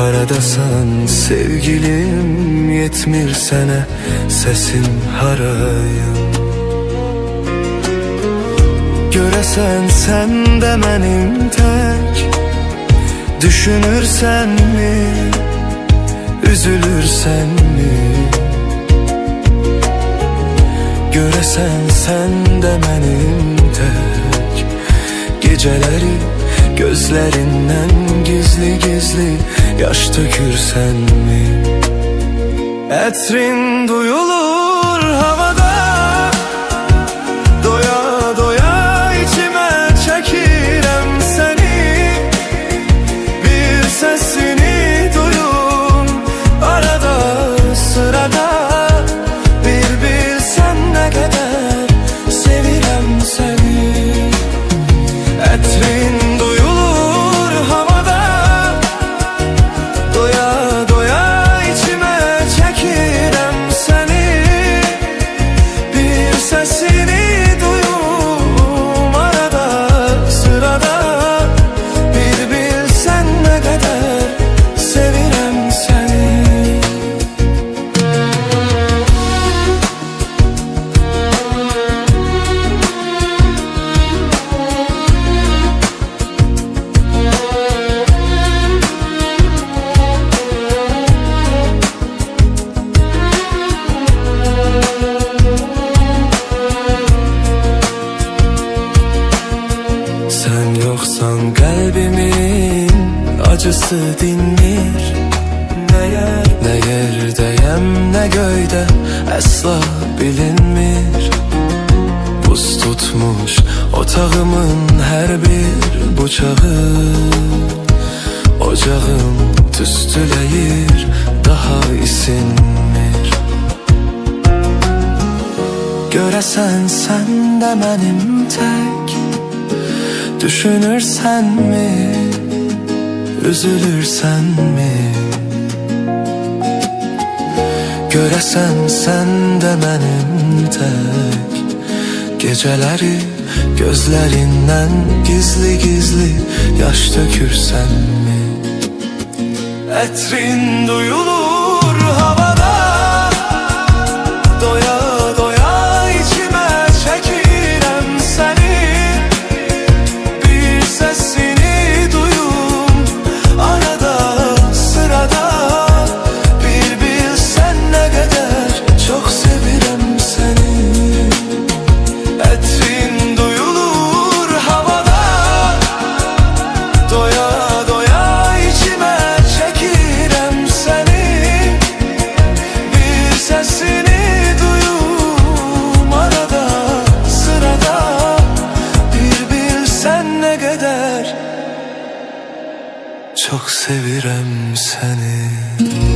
Haradasan sevgilim yetmir sene Sesim harayım. Göresen sen de benim tek Düşünürsen mi Üzülürsen mi? Göresen sen de benim tek Geceleri gözlerinden gizli gizli Yaş dökürsen mi? Etrin duyulur Sen yoksan kalbimin acısı dinmir. Ne yer, ne yerdeyem ne göyde asla bilinmir. Buz tutmuş otağımın her bir bıçağı. Ocağım tüstüleyir daha isinmir. Göresen sen de benim tek Düşünürsen mi? Üzülürsen mi? Göresen sen de benim tek. Geceleri gözlerinden gizli gizli Yaş dökürsen mi? Etrin duyulur çok sevirem seni.